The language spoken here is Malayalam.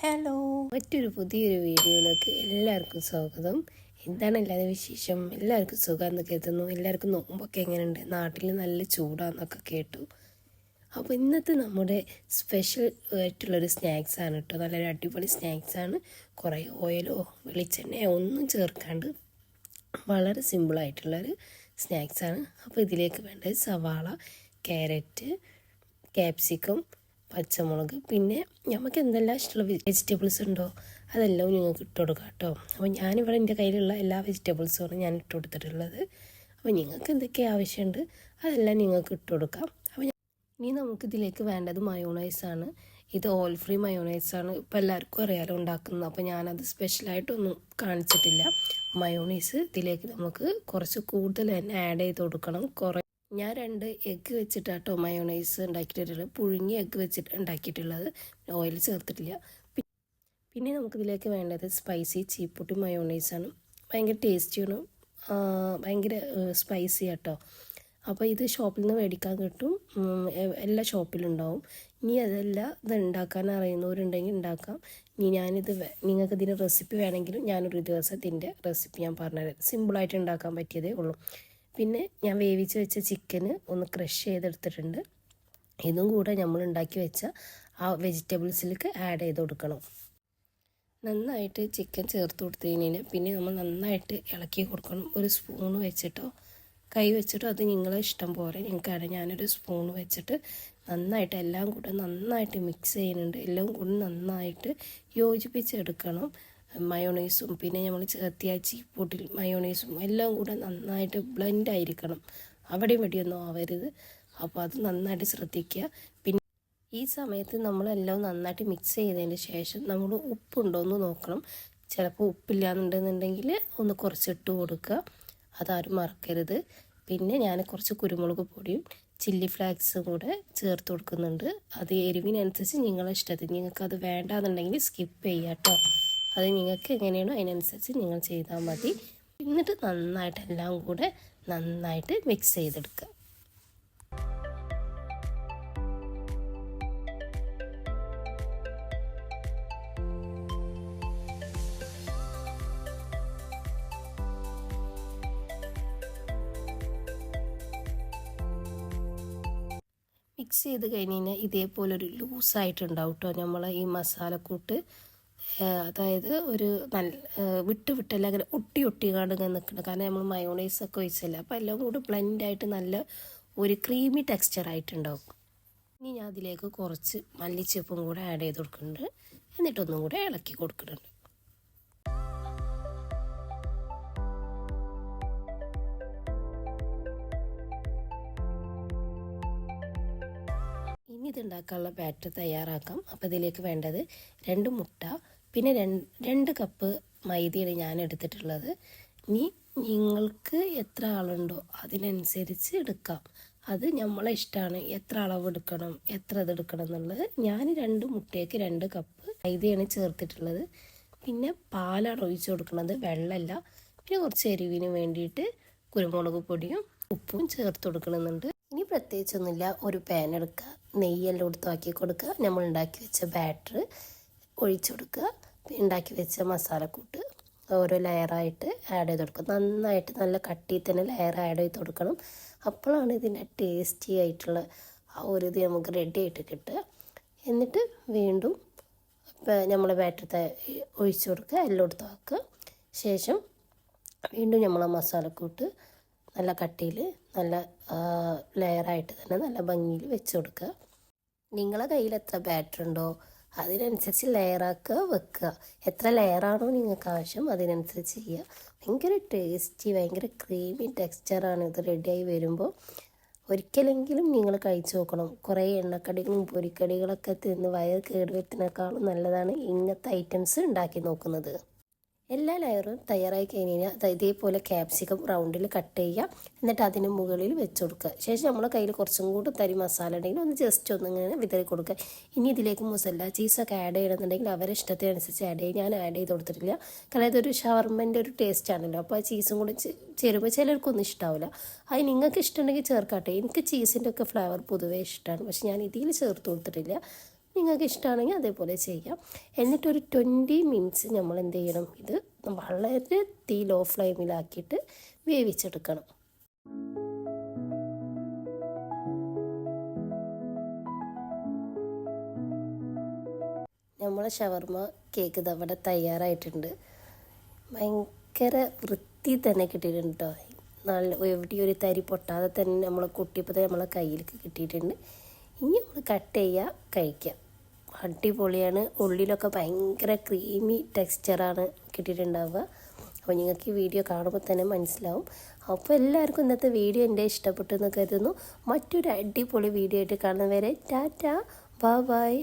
ഹലോ മറ്റൊരു പുതിയൊരു വീഡിയോയിലേക്ക് എല്ലാവർക്കും സ്വാഗതം. എന്താണ് എല്ലാവരുടെ വിശേഷം? എല്ലാവർക്കും സുഖമെന്ന് കേൾക്കുന്നു എല്ലാവർക്കും നോമ്പൊക്കെ എങ്ങനെയുണ്ട്? നാട്ടിൽ നല്ല ചൂടാന്നൊക്കെ കേട്ടു. അപ്പോൾ ഇന്നത്തെ നമ്മുടെ സ്പെഷ്യൽ ആയിട്ടുള്ളൊരു സ്നാക്സ് ആണ് കേട്ടോ. നല്ലൊരു അടിപൊളി സ്നാക്സ് ആണ്. കുറേ ഓയിലോ വെളിച്ചെണ്ണയോ ഒന്നും ചേർക്കാണ്ട് വളരെ സിമ്പിളായിട്ടുള്ളൊരു സ്നാക്സ് ആണ്. അപ്പോൾ ഇതിലേക്ക് വേണ്ടത് സവാള ക്യാരറ്റ് ക്യാപ്സിക്കം പച്ചമുളക്. പിന്നെ നമുക്ക് എന്തെല്ലാം ഇഷ്ടമുള്ള വെജിറ്റബിൾസ് ഉണ്ടോ അതെല്ലാം നിങ്ങൾക്ക് ഇട്ട് കൊടുക്കാം കേട്ടോ അപ്പോൾ ഞാനിവിടെ എന്റെ കയ്യിലുള്ള എല്ലാ വെജിറ്റബിൾസുമാണ് ഞാൻ ഇട്ട് കൊടുത്തിട്ടുള്ളത് അപ്പോൾ നിങ്ങൾക്ക് എന്തൊക്കെ ആവശ്യമുണ്ട് അതെല്ലാം നിങ്ങൾക്ക് ഇട്ട് കൊടുക്കാം അപ്പോൾ ഇനി നമുക്ക് ഇതിലേക്ക് വേണ്ടത് മയോണൈസാണ് ഇത് ഓയിൽ ഫ്രീ മയോണൈസാണ് ഇപ്പോൾ എല്ലാവർക്കും അറിയാലോ ഉണ്ടാക്കുന്നത്. അപ്പോൾ ഞാനത് സ്പെഷ്യലായിട്ടൊന്നും കാണിച്ചിട്ടില്ല. മയോണൈസ് ഇതിലേക്ക് നമുക്ക് കുറച്ച് കൂടുതൽ തന്നെ ആഡ് ചെയ്ത് കൊടുക്കണം. കുറേ ഞാൻ രണ്ട് എഗ്ഗ് വെച്ചിട്ടാട്ടോ മയോണൈസ് ഉണ്ടാക്കിയിട്ടുള്ളത്. പുഴുങ്ങി എഗ്ഗ് വെച്ചിട്ട് ഉണ്ടാക്കിയിട്ടുള്ളത്. ഓയിൽ ചേർത്തിട്ടില്ല. പിന്നെ നമുക്കിതിലേക്ക് വേണ്ടത് സ്പൈസി ചീപ്പുട്ടി മയോണൈസാണ് ഭയങ്കര ടേസ്റ്റിയാണ് ഭയങ്കര സ്പൈസി ആട്ടോ. അപ്പോൾ ഇത് ഷോപ്പിൽ നിന്ന് മേടിക്കാൻ കിട്ടും. എല്ലാ ഷോപ്പിലുണ്ടാവും ഇനി അതല്ല ഇത് ഉണ്ടാക്കാൻ അറിയുന്നവരുണ്ടെങ്കിൽ ഉണ്ടാക്കാം. ഇനി ഞാനിത് നിങ്ങൾക്ക് ഇതിന്റെ റെസിപ്പി വേണമെങ്കിലും ഞാനൊരു ദിവസം ഇതിന്റെ റെസിപ്പി ഞാൻ പറഞ്ഞുതരാം. സിമ്പിളായിട്ട് ഉണ്ടാക്കാൻ പറ്റിയതേ ഉള്ളൂ. പിന്നെ ഞാൻ വേവിച്ച് വെച്ച ചിക്കന് ഒന്ന് ക്രഷ് ചെയ്തെടുത്തിട്ടുണ്ട്. ഇതും കൂടെ നമ്മൾ ഉണ്ടാക്കി വെച്ച ആ വെജിറ്റബിൾസിലേക്ക് ആഡ് ചെയ്ത് കൊടുക്കണം. നന്നായിട്ട് ചിക്കൻ ചേർത്ത് കൊടുത്തതിന് പിന്നെ നമ്മൾ നന്നായിട്ട് ഇളക്കി കൊടുക്കണം. ഒരു സ്പൂൺ വെച്ചിട്ടോ കൈ വെച്ചിട്ടോ അത് നിങ്ങളെ ഇഷ്ടം പോലെ ഞങ്ങൾക്കറിയാം ഞാനൊരു സ്പൂൺ വെച്ചിട്ട് നന്നായിട്ട് എല്ലാം കൂടെ നന്നായിട്ട് മിക്സ് ചെയ്യുന്നുണ്ട്. എല്ലാം കൂടി നന്നായിട്ട് യോജിപ്പിച്ചെടുക്കണം. മയോണൈസും പിന്നെ നമ്മൾ ചേർത്തിയ ചീപ്പൂട്ടിൽ മയോണൈസും എല്ലാം കൂടെ നന്നായിട്ട് ബ്ലെൻഡ് ആയിരിക്കണം. അവിടെ ഇവിടെയൊന്നും ആവരുത്. അപ്പോൾ അത് നന്നായിട്ട് ശ്രദ്ധിക്കുക. പിന്നെ ഈ സമയത്ത് നമ്മളെല്ലാം നന്നായിട്ട് മിക്സ് ചെയ്തതിന് ശേഷം നമ്മൾ ഉപ്പുണ്ടോ എന്ന് നോക്കണം. ചിലപ്പോൾ ഉപ്പില്ലാന്നുണ്ടെന്നുണ്ടെങ്കിൽ ഒന്ന് കുറച്ചിട്ട് കൊടുക്കുക. അതാരും മറക്കരുത്. പിന്നെ ഞാൻ കുറച്ച് കുരുമുളക് പൊടിയും ചില്ലി ഫ്ലാക്സും കൂടെ ചേർത്ത് കൊടുക്കുന്നുണ്ട്. അത് എരിവിനനുസരിച്ച് നിങ്ങളെ ഇഷ്ടത്തിന്. നിങ്ങൾക്ക് അത് വേണ്ടാന്നുണ്ടെങ്കിൽ സ്കിപ്പ് ചെയ്യാം കേട്ടോ അത് നിങ്ങൾക്ക് എങ്ങനെയാണോ അതിനനുസരിച്ച് നിങ്ങൾ ചെയ്താൽ മതി. എന്നിട്ട് നന്നായിട്ട് എല്ലാം കൂടെ നന്നായിട്ട് മിക്സ് ചെയ്തെടുക്കുക. മിക്സ് ചെയ്ത് കഴിഞ്ഞ് കഴിഞ്ഞാൽ ഇതേപോലൊരു ലൂസായിട്ടുണ്ടാവും കേട്ടോ നമ്മൾ ഈ മസാലക്കൂട്ട് അതായത് ഒരു നല്ല വിട്ട് വിട്ടല്ല അങ്ങനെ ഒട്ടി ഒട്ടി ഇങ്ങനെ നിൽക്കണം കാരണം നമ്മൾ മയോണൈസ് ഒക്കെ ഒഴിച്ചല്ല. അപ്പോൾ എല്ലാം കൂടി ബ്ലെൻഡായിട്ട് നല്ല ഒരു ക്രീമി ടെക്സ്ചർ ആയിട്ടുണ്ടാവും. ഇനി ഞാൻ അതിലേക്ക് കുറച്ച് മല്ലിച്ചപ്പും കൂടെ ആഡ് ചെയ്ത് കൊടുക്കുന്നുണ്ട്. എന്നിട്ടൊന്നും കൂടെ ഇളക്കി കൊടുക്കുന്നുണ്ട്. ഇനി ഇതുണ്ടാക്കാനുള്ള ബാറ്റർ തയ്യാറാക്കാം. അപ്പോൾ ഇതിലേക്ക് വേണ്ടത് രണ്ട് മുട്ട പിന്നെ രണ്ട് കപ്പ് മൈദയാണ് ഞാൻ എടുത്തിട്ടുള്ളത്. ഇനി നിങ്ങൾക്ക് എത്ര ആളുണ്ടോ അതിനനുസരിച്ച് എടുക്കാം. അത് നമ്മളെ ഇഷ്ടമാണ് എത്ര അളവ് എടുക്കണം എത്ര ഇത് എടുക്കണം എന്നുള്ളത് ഞാൻ രണ്ട് മുട്ടയ്ക്ക് രണ്ട് കപ്പ് മൈദയാണ് ചേർത്തിട്ടുള്ളത്. പിന്നെ പാലാണ് ഒഴിച്ച് കൊടുക്കുന്നത് വെള്ളമല്ല. പിന്നെ കുറച്ച് എരിവിന് വേണ്ടിയിട്ട് കുരുമുളക് പൊടിയും ഉപ്പും ചേർത്ത് കൊടുക്കണമെന്നുണ്ട്. ഇനി പ്രത്യേകിച്ചൊന്നുമില്ല. ഒരു പാൻ എടുക്കുക. നെയ്യെല്ലാം ആക്കി കൊടുക്കുക. നമ്മൾ ഉണ്ടാക്കി വെച്ച ബാറ്റർ ഒഴിച്ചു കൊടുക്കുക. ഉണ്ടാക്കി വെച്ച മസാലക്കൂട്ട് ഓരോ ലെയറായിട്ട് ആഡ് ചെയ്ത് കൊടുക്കുക. നന്നായിട്ട് നല്ല കട്ടി തന്നെ ലെയർ ആഡ് ചെയ്ത് കൊടുക്കണം. അപ്പോഴാണ് ഇതിന്റെ ടേസ്റ്റി ആയിട്ടുള്ള ആ ഒരു ഇത് നമുക്ക് റെഡി ആയിട്ട് കിട്ടുക. എന്നിട്ട് വീണ്ടും നമ്മൾ ബാറ്റർ ഒഴിച്ചു കൊടുക്കുക. എല്ലാം എടുത്ത് വെക്കുക ശേഷം വീണ്ടും നമ്മൾ മസാലക്കൂട്ട് നല്ല കട്ടിയിൽ നല്ല ലെയറായിട്ട് തന്നെ നല്ല ഭംഗിയിൽ വെച്ച് കൊടുക്കുക. നിങ്ങളെ കയ്യിൽ എത്ര ബാറ്റർ ഉണ്ടോ? അതിനനുസരിച്ച് ലെയറാക്കുക വെക്കുക. എത്ര ലെയറാണോ നിങ്ങൾക്ക് ആവശ്യം അതിനനുസരിച്ച് ചെയ്യുക. ഭയങ്കര ടേസ്റ്റി ഭയങ്കര ക്രീമി ടെക്സ്ചറാണ് ഇത് റെഡിയായി വരുമ്പോൾ. ഒരിക്കലെങ്കിലും നിങ്ങൾ കഴിച്ചു നോക്കണം. കുറേ എണ്ണക്കടികളും പൊരിക്കടികളൊക്കെ തിന്ന് വയർ കേടുവരുത്തിനേക്കാളും നല്ലതാണ് ഇങ്ങനത്തെ ഐറ്റംസ് ഉണ്ടാക്കി നോക്കുന്നത്. എല്ലാ ലെയറും തയ്യാറായി കഴിഞ്ഞ് കഴിഞ്ഞാൽ ഇതേപോലെ ക്യാപ്സിക്കം റൗണ്ടിൽ കട്ട് ചെയ്യുക. എന്നിട്ട് അതിന് മുകളിൽ വെച്ച് കൊടുക്കുക ശേഷം നമ്മുടെ കയ്യിൽ കുറച്ചും കൂടി തരി മസാല ഉണ്ടെങ്കിൽ ഒന്ന് ജസ്റ്റ് ഒന്ന് ഇങ്ങനെ വിതറി കൊടുക്കുക. ഇനി ഇതിലേക്ക് മുസല്ല ചീസൊക്കെ ആഡ് ചെയ്യണമെന്നുണ്ടെങ്കിൽ അവരെ ഇഷ്ടത്തിനനുസരിച്ച് ആഡ് ചെയ്യും. ഞാൻ ആഡ് ചെയ്ത് കൊടുത്തിട്ടില്ല. കാരണം ഇതൊരു ഷവർമ്മന്റെ ഒരു ടേസ്റ്റ് ആണല്ലോ. അപ്പോൾ ആ ചീസും കൂടി ചേരുമ്പോൾ ചിലർക്കൊന്നും ഇഷ്ടാവില്ല അത് നിങ്ങൾക്ക് ഇഷ്ടമുണ്ടെങ്കിൽ ചേർക്കാട്ടെ. എനിക്ക് ചീസിന്റെ ഒക്കെ ഫ്ലേവർ പൊതുവേ ഇഷ്ടമാണ് പക്ഷേ ഞാൻ ഇതിൽ ചേർത്ത് കൊടുത്തിട്ടില്ല. നിങ്ങൾക്ക് ഇഷ്ടമാണെങ്കിൽ അതേപോലെ ചെയ്യാം. എന്നിട്ട് ഒരു ട്വന്റി മിനിറ്റ്സ് നമ്മൾ എന്ത് ചെയ്യണം ഇത് വളരെ തീ ലോ ഫ്ലെയിമിലാക്കിയിട്ട് വേവിച്ചെടുക്കണം. നമ്മളെ ഷവർമ കേക്ക് ഇതവിടെ തയ്യാറായിട്ടുണ്ട്. ഭയങ്കര വൃത്തി തന്നെ കിട്ടിയിട്ടുണ്ട് കേട്ടോ നല്ല എവിടെയും ഒരു തരി പൊട്ടാതെ തന്നെ നമ്മൾ കുട്ടിയപ്പോൾ നമ്മളെ കയ്യിലേക്ക് കിട്ടിയിട്ടുണ്ട്. ഇനി നമ്മൾ കട്ട് ചെയ്യുക കഴിക്കുക അടിപൊളിയാണ്. ഉള്ളിലൊക്കെ ഭയങ്കര ക്രീമി ടെക്സ്ചറാണ് കിട്ടിയിട്ടുണ്ടാവുക. അപ്പോൾ നിങ്ങൾക്ക് ഈ വീഡിയോ കാണുമ്പോൾ തന്നെ മനസ്സിലാവും. അപ്പോൾ എല്ലാവർക്കും ഇന്നത്തെ വീഡിയോ എന്റെ ഇഷ്ടപ്പെട്ടു എന്ന് കരുതുന്നു. മറ്റൊരു അടിപൊളി വീഡിയോ ആയിട്ട് കാണുന്നവരെ ടാറ്റ. Bye bye